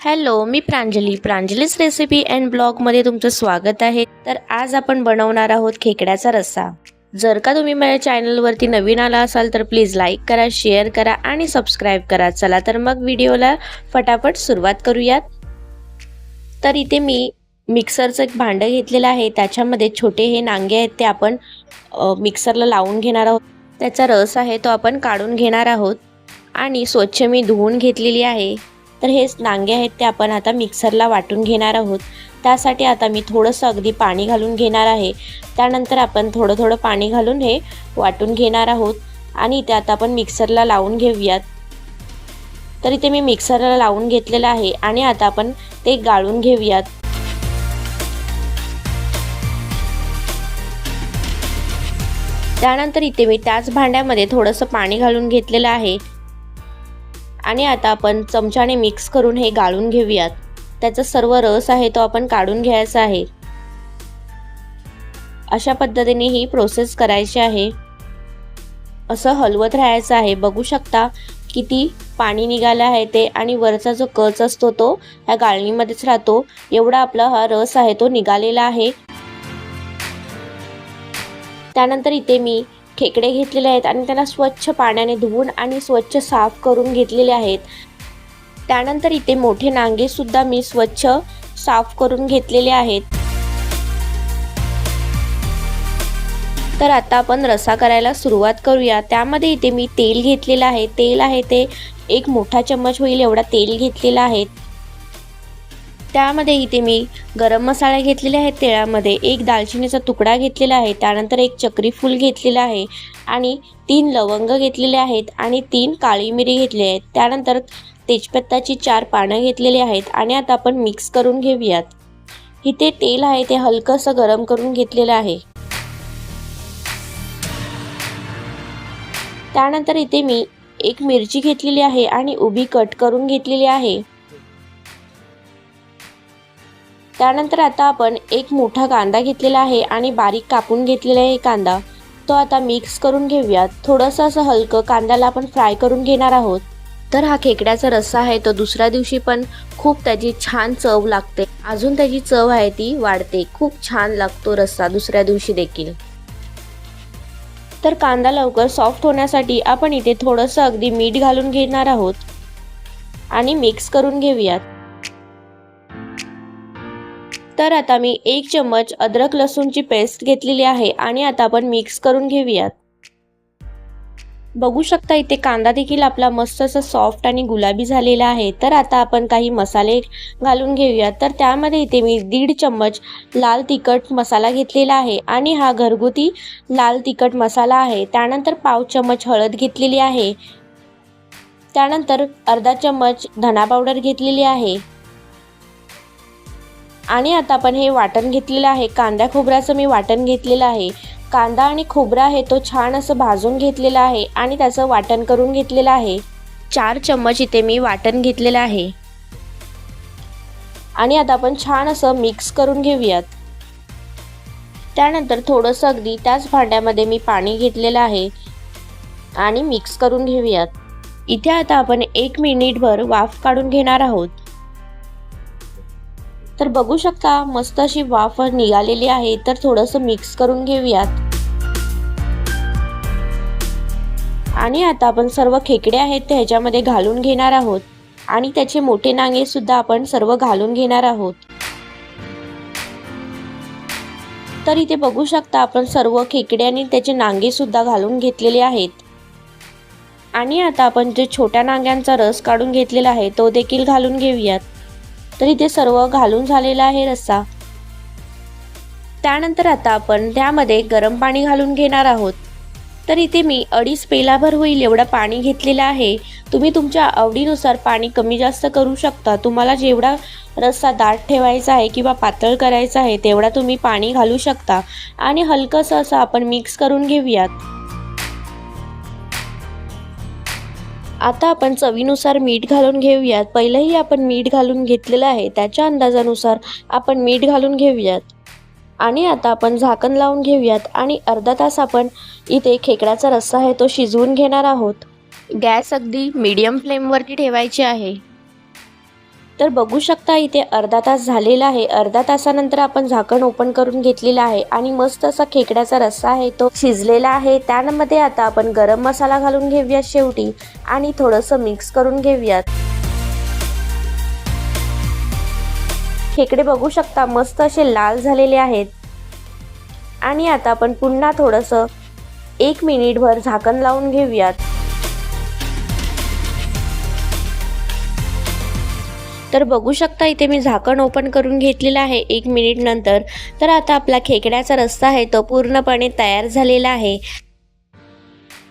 Hello मी प्रांजली. प्रांजलीच recipe and ब्लॉगमध्ये तुमचं स्वागत आहे. तर आज आपण बनवणार आहोत खेकड्याचा रस्सा. जर का तुम्ही माझ्या चॅनलवरती नवीन आला असाल तर प्लीज लाईक करा शेअर करा आणि सबस्क्राईब करा. चला तर मग व्हिडिओला फटाफट सुरुवात करूयात. तर इथे मी मिक्सरचं एक भांडं घेतलेलं आहे. त्याच्यामध्ये छोटे हे नांगे आहेत ते आपण मिक्सरला लावून घेणार आहोत. त्याचा रस आहे तो आपण काढून घेणार आहोत. आणि स्वच्छ मी धुवून घेतलेली आहे. तर हे नांगे आहेत ते आपण आता मिक्सरला वाटून घेणार आहोत. त्यासाठी आता मी थोडंसं अगदी पाणी घालून घेणार आहे. त्यानंतर आपण थोडं थोडं पाणी घालून हे वाटून घेणार आहोत. आणि ते आता आपण मिक्सरला लावून घेऊयात. तर इथे मी मिक्सरला लावून घेतलेलं आहे आणि आता आपण ते गाळून घेऊयात. त्यानंतर इथे मी त्याच भांड्यामध्ये थोडंसं पाणी घालून घेतलेलं आहे. आणि आता आपण चमच्याने मिक्स करून हे गाळून घेऊयात. त्याचा सर्व रस आहे तो आपण काढून घ्यायचा आहे. अशा पद्धतीने ही प्रोसेस करायची आहे. असं हलवत राहायचं आहे. बघू शकता किती पाणी निघालं आहे ते आणि वरचा जो कच असतो तो ह्या गाळणीमध्येच राहतो. एवढा आपला हा रस आहे तो निघालेला आहे. त्यानंतर इथे मी खेकडे घेतलेले आहेत आणि त्याला स्वच्छ पाण्याने धुवून आणि स्वच्छ साफ करून घेतलेले आहेत. त्यानंतर इथे मोठे नांगे सुद्धा मी स्वच्छ साफ करून घेतलेले आहेत. तर आता आपण रसा करायला सुरुवात करूया. त्यामध्ये इथे मी तेल घेतलेलं आहे. तेल आहे ते एक मोठा चम्मच होईल एवढा तेल घेतलेला आहे. त्यामध्ये इथे मी गरम मसाले घेतलेले आहेत तेळामध्ये एक दालचिनीचा तुकडा घेतलेला आहे त्यानंतर एक चक्री फूल घेतलेला आहे आणि तीन लवंग घेतलेले आहेत आणि तीन काळी मिरी घेतली आहेत. त्यानंतर तेजपत्ताची चार पानं घेतलेली आहेत आणि आता आपण मिक्स करून घेऊयात. इथे तेल आहे ते हलकंसं गरम करून घेतलेलं आहे. त्यानंतर इथे मी एक मिरची घेतलेली आहे आणि उभी कट करून घेतलेली आहे. त्यानंतर आता आपण एक मोठा कांदा घेतलेला आहे आणि बारीक कापून घेतलेला आहे कांदा. तो आता मिक्स करून घेऊयात. थोडंसं असं हलकं कांद्याला आपण फ्राय करून घेणार आहोत. तर हा खेकड्याचा रस्सा आहे तो दुसऱ्या दिवशी पण खूप त्याची छान चव लागते. अजून त्याची चव आहे ती वाढते. खूप छान लागतो रस्सा दुसऱ्या दिवशी देखील. तर कांदा लवकर सॉफ्ट होण्यासाठी आपण इथे थोडंसं अगदी मीठ घालून घेणार आहोत. आणि मिक्स करून घेऊयात. तर आता मी एक चम्मच अद्रक लसूणची पेस्ट घेतलेली आहे आणि आता आपण मिक्स करून घेऊयात. बघू शकता इथे कांदा देखील आपला मस्त असा सॉफ्ट आणि गुलाबी झालेला आहे. तर आता आपण काही मसाले घालून घेऊयात. तर त्यामध्ये इथे मी दीड चम्मच लाल तिखट मसाला घेतलेला आहे आणि हा घरगुती लाल तिखट मसाला आहे. त्यानंतर पाव चम्मच हळद घेतलेली आहे. त्यानंतर अर्धा चम्मच धना पावडर घेतलेली आहे. आणि आता आपण हे वाटण घेतलेलं आहे. कांदा खोबऱ्याचं मी वाटण घेतलेलं आहे. कांदा आणि खोबरा आहे तो छान असं भाजून घेतलेला आहे आणि त्याचं वाटण करून घेतलेलं आहे. चार चम्मच इथे मी वाटण घेतलेलं आहे. आणि आता आपण छान असं मिक्स करून घेऊयात. त्यानंतर थोडंसं अगदी त्याच भांड्यामध्ये मी पाणी घेतलेलं आहे. आणि मिक्स करून घेऊयात. इथे आता आपण एक मिनिटभर वाफ काढून घेणार आहोत. तर बघू शकता मस्त अशी वाफ निघालेली आहे. तर थोडंसं मिक्स करून घेऊयात. आणि आता आपण सर्व खेकडे आहेत ते ह्याच्यामध्ये घालून घेणार आहोत. आणि त्याचे मोठे नांगे सुद्धा आपण सर्व घालून घेणार आहोत. तर इथे बघू शकता आपण सर्व खेकडे आणि त्याचे नांगे सुद्धा घालून घेतलेले आहेत. आणि आता आपण जे छोट्या नांग्यांचा रस काढून घेतलेला आहे तो देखील घालून घेऊयात. तर इथे सर्व घालून झालेला आहे रस्सा. त्यानंतर आता आपण त्यामध्ये गरम पाणी घालून घेणार आहोत. तर इथे मी अडीच पेलाभर होईल एवढं पाणी घेतलेलं आहे. तुम्ही तुमच्या आवडीनुसार पाणी कमी जास्त करू शकता. तुम्हाला जेवढा रस्सा दाट ठेवायचा आहे किंवा पातळ करायचा आहे तेवढा तुम्ही पाणी घालू शकता. आणि हलकंसं असं आपण मिक्स करून घेऊयात. आता आपण चवीनुसार मीठ घालून घेऊयात. पहिलंही आपण मीठ घालून घेतलेलं आहे. त्याच्या अंदाजानुसार आपण मीठ घालून घेऊयात. आणि आता आपण झाकण लावून घेऊयात आणि अर्धा तास आपण इथे खेकड्याचा रस्सा आहे तो शिजवून घेणार आहोत. गॅस अगदी मीडियम फ्लेमवरती ठेवायची आहे. तर बघू शकता इथे अर्धा तास झालेला आहे. अर्धा तासानंतर आपण झाकण ओपन करून घेतलेलं आहे आणि मस्त असा खेकड्याचा रस्सा आहे तो शिजलेला आहे. त्यामध्ये आता आपण गरम मसाला घालून घेऊयात शेवटी आणि थोडंसं मिक्स करून घेऊयात. खेकडे बघू शकता मस्त असे लाल झालेले आहेत. आणि आता आपण पुन्हा थोडंसं एक मिनिटभर झाकण लावून घेऊयात. तर बघू शकता इथे मी झाकण ओपन करून घेतलेलं आहे. एक मिनिट नंतर. तर आता आपला खेकड्याचा रस्ता आहे तो पूर्णपणे तयार झालेला आहे.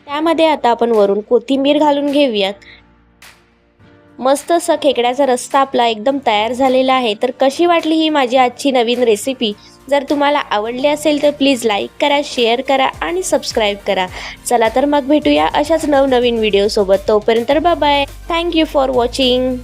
त्यामध्ये आता आपण वरून कोथिंबीर घालून घेऊयात. मस्त असं खेकड्याचा रस्ता आपला एकदम तयार झालेला आहे. तर कशी वाटली ही माझी आजची नवीन रेसिपी जर तुम्हाला आवडली असेल तर प्लीज लाईक करा शेअर करा आणि सबस्क्राईब करा. चला तर मग भेटूया अशाच नवनवीन व्हिडिओसोबत तोपर्यंत बाय थँक्यू फॉर वॉचिंग